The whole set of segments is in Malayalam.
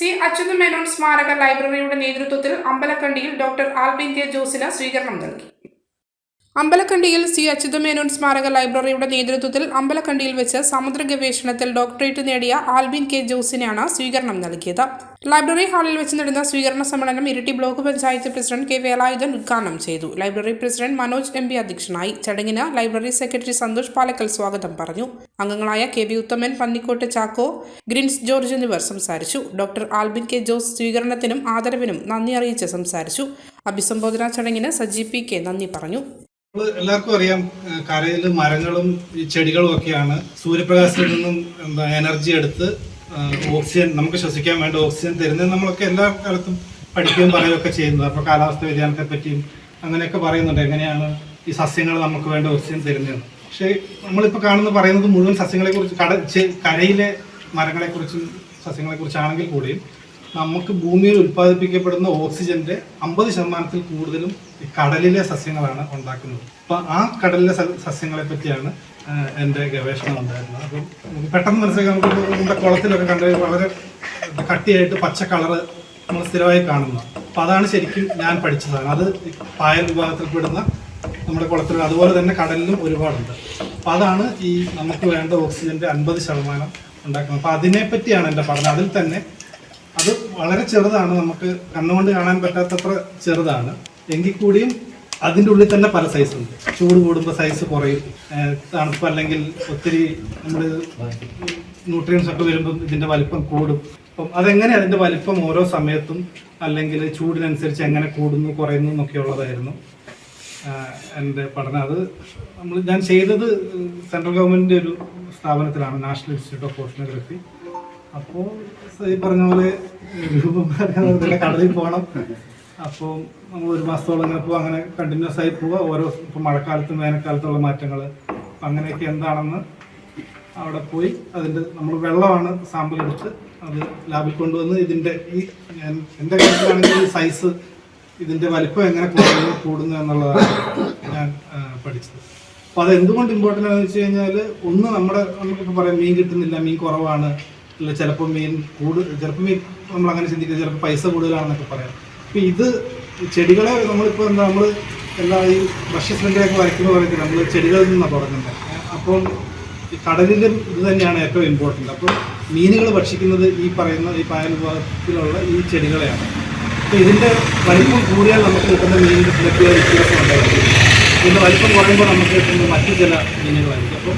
സി അച്യുതമേനോൻ സ്മാരക ലൈബ്രറിയുടെ നേതൃത്വത്തിൽ അമ്പലക്കണ്ടിയിൽ ഡോക്ടർ ആൽബിൻ കെ ജോസിന് സ്വീകരണം നൽകി അമ്പലക്കണ്ടിയിൽ സി. അച്യുതമേനോൻ സ്മാരക ലൈബ്രറിയുടെ നേതൃത്വത്തിൽ അമ്പലക്കണ്ടിയിൽ വെച്ച് സമുദ്ര ഗവേഷണത്തിൽ ഡോക്ടറേറ്റ് നേടിയ ആൽബിൻ കെ. ജോസിനാണ് സ്വീകരണം നൽകിയത്. ലൈബ്രറി ഹാളിൽ വെച്ച് നടന്ന സ്വീകരണ സമ്മേളനം Iritty block panchayat president K. Velayudhan ഉദ്ഘാടനം ചെയ്തു. Library president Manoj M. P. അധ്യക്ഷനായി. ചടങ്ങിന് ലൈബ്രറി സെക്രട്ടറി സന്തോഷ് പാലക്കൽ സ്വാഗതം പറഞ്ഞു. അംഗങ്ങളായ K. B Uthaman Pannikkot Chacko Grins George എന്നിവർ സംസാരിച്ചു. Doctor Albin K. ജോസ് സ്വീകരണത്തിനും ആദരവിനും നന്ദി അറിയിച്ച് സംസാരിച്ചു. അഭിസംബോധന ചടങ്ങിന് സജി പി. കെ. നന്ദി പറഞ്ഞു. എല്ലാവർക്കും അറിയാം കരയിൽ മരങ്ങളും ചെടികളും ഒക്കെയാണ്. സൂര്യപ്രകാശത്തിൽ നിന്നും എന്താ എനർജി എടുത്ത് ഓക്സിജൻ നമുക്ക് ശ്വസിക്കാൻ വേണ്ട ഓക്സിജൻ തരുന്നത് നമ്മളൊക്കെ എല്ലാ കാലത്തും പഠിക്കുകയും പറയുകയൊക്കെ ചെയ്യുന്നത്. അപ്പോൾ കാലാവസ്ഥ വ്യതിയാനത്തെ പറ്റിയും അങ്ങനെയൊക്കെ പറയുന്നുണ്ട്. എങ്ങനെയാണ് ഈ സസ്യങ്ങൾ നമുക്ക് വേണ്ട ഓക്സിജൻ തരുന്നതെന്ന് പക്ഷേ നമ്മളിപ്പോൾ കാണുന്ന പറയുന്നത് മുഴുവൻ സസ്യങ്ങളെ കുറിച്ച് കട കരയിലെ മരങ്ങളെ കുറിച്ചും സസ്യങ്ങളെ കുറിച്ചാണെങ്കിൽ കൂടിയും നമുക്ക് ഭൂമിയിൽ ഉൽപ്പാദിപ്പിക്കപ്പെടുന്ന ഓക്സിജന്റെ അമ്പത് ശതമാനത്തിൽ കൂടുതലും കടലിലെ സസ്യങ്ങളാണ് ഉണ്ടാക്കുന്നത്. അപ്പൊ ആ കടലിലെ സസ്യങ്ങളെ പറ്റിയാണ് എന്റെ ഗവേഷണം ഉണ്ടായിരുന്നത്. അപ്പം പെട്ടെന്ന് മനസ്സിലാക്കാൻ നമുക്ക് നമ്മുടെ കുളത്തിലൊക്കെ കണ്ട വളരെ കട്ടിയായിട്ട് പച്ച കളറ് നമ്മൾ സ്ഥിരമായി കാണുന്നത്. അപ്പൊ അതാണ് ശരിക്കും ഞാൻ പഠിച്ചതാണ്. അത് പായൽ വിഭാഗത്തിൽപ്പെടുന്ന നമ്മുടെ കുളത്തിൽ അതുപോലെ തന്നെ കടലിലും ഒരുപാടുണ്ട്. അപ്പൊ അതാണ് ഈ നമുക്ക് വേണ്ട ഓക്സിജന്റെ അൻപത് ശതമാനം ഉണ്ടാക്കുന്നത്. അപ്പൊ അതിനെ പറ്റിയാണ് എന്റെ പഠനം. അതിൽ തന്നെ അത് വളരെ ചെറുതാണ്. നമുക്ക് കണ്ണുകൊണ്ട് കാണാൻ പറ്റാത്തത്ര ചെറുതാണ്. എങ്കിൽ കൂടിയും അതിന്റെ ഉള്ളിൽ തന്നെ പല സൈസ് ഉണ്ട്. ചൂട് കൂടുമ്പോൾ സൈസ് കുറയും. തണുപ്പ് അല്ലെങ്കിൽ ഒത്തിരി നമ്മൾ ന്യൂട്രിയൻസ് ഒക്കെ വരുമ്പം ഇതിന്റെ വലിപ്പം കൂടും. അപ്പം അതെങ്ങനെ അതിന്റെ വലിപ്പം ഓരോ സമയത്തും അല്ലെങ്കിൽ ചൂടിനനുസരിച്ച് എങ്ങനെ കൂടുന്നു കുറയുന്നു എന്നൊക്കെയുള്ളതായിരുന്നു എന്റെ പഠനം. അത് നമ്മൾ ഞാൻ ചെയ്തത് സെൻട്രൽ ഗവൺമെന്റിന്റെ ഒരു സ്ഥാപനത്തിലാണ്. നാഷണൽ ഇൻസ്റ്റിറ്റ്യൂട്ട് ഓഫ് ഓഷനോഗ്രഫി അപ്പോൾ ഈ പറഞ്ഞ പോലെ കടലിൽ പോകണം അപ്പോൾ നമ്മൾ ഒരു മാസത്തോളം പോവുക അങ്ങനെ കണ്ടിന്യൂസ് ആയി പോവുക ഓരോ ഇപ്പോൾ മഴക്കാലത്തും വേനൽക്കാലത്തുള്ള മാറ്റങ്ങൾ അങ്ങനെയൊക്കെ എന്താണെന്ന് അവിടെ പോയി അതിന്റെ നമ്മൾ വെള്ളമാണ് സാമ്പിൾ എടുത്ത് അത് ലാബിൽ കൊണ്ടുവന്ന് ഇതിന്റെ ഈ എന്റെ കാര്യത്തിലാണെങ്കിൽ സൈസ് ഇതിന്റെ വലിപ്പം എങ്ങനെ കൂടുന്നു കൂടുന്നു എന്നുള്ളതാണ് ഞാൻ പഠിച്ചത്. അപ്പോൾ അത് എന്തുകൊണ്ട് ഇമ്പോർട്ടന്റ് ആണെന്ന് വെച്ച് കഴിഞ്ഞാൽ ഒന്ന് നമ്മുടെ നമുക്കിപ്പോൾ പറയാം മീൻ കിട്ടുന്നില്ല മീൻ കുറവാണ്. ചിലപ്പോൾ മീൻ കൂടുതൽ ചിലപ്പോൾ മീൻ നമ്മൾ അങ്ങനെ ചിന്തിക്കുക ചിലപ്പോൾ പൈസ കൂടുതലാണെന്നൊക്കെ പറയാം. അപ്പോൾ ഇത് ചെടികളെ നമ്മളിപ്പോൾ എന്താ നമ്മൾ എല്ലാ ഈ ഭക്ഷ്യശൃംഖലയൊക്കെ വരയ്ക്കുന്ന പറയുന്നത് നമ്മൾ ചെടികളിൽ നിന്നാണ് തുടങ്ങുന്നത് അപ്പോൾ ഈ കടലിലും ഇത് തന്നെയാണ് ഏറ്റവും ഇമ്പോർട്ടന്റ് അപ്പോൾ മീനുകൾ ഭക്ഷിക്കുന്നത് ഈ പറയുന്ന ഈ പായൽ വിഭാഗത്തിലുള്ള ഈ ചെടികളെയാണ്. അപ്പോൾ ഇതിന്റെ വലിപ്പം കൂടിയാൽ നമുക്ക് കിട്ടുന്ന മീനിന്റെ ലഭ്യത വ്യത്യാസം ഉണ്ടായിരിക്കും. ഇതിന്റെ വലിപ്പം കുറയുമ്പോൾ നമുക്ക് കിട്ടുന്ന മറ്റു ചില മീനുകളായിരിക്കും. അപ്പോൾ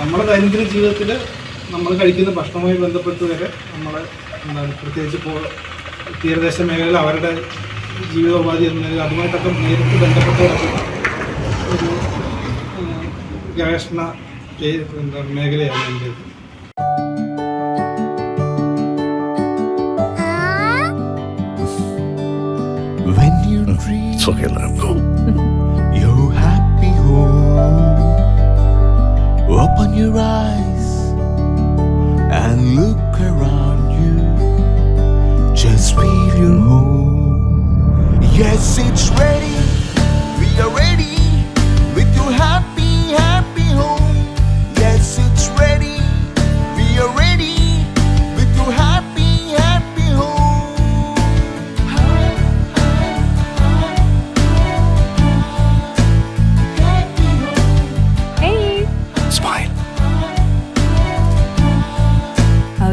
നമ്മുടെ ദൈനംദിന ജീവിതത്തിൽ നമ്മൾ കഴിക്കുന്ന ഭക്ഷണവുമായി ബന്ധപ്പെട്ട് വരെ നമ്മൾ എന്താണ് പ്രത്യേകിച്ച് ഇപ്പോൾ തീരദേശ മേഖലയിൽ അവരുടെ ജീവിതോപാധി എന്ന നിലയിൽ അതുമായിട്ടൊക്കെ നേരിട്ട് ബന്ധപ്പെട്ടവരൊക്കെ ഒരു ഗവേഷണ എന്താ മേഖലയാണ് എന്റെ When you dream It's okay, let him go. your happy home, open your eyes. Look around you. Just feel your home. Yes, it's ready. We are ready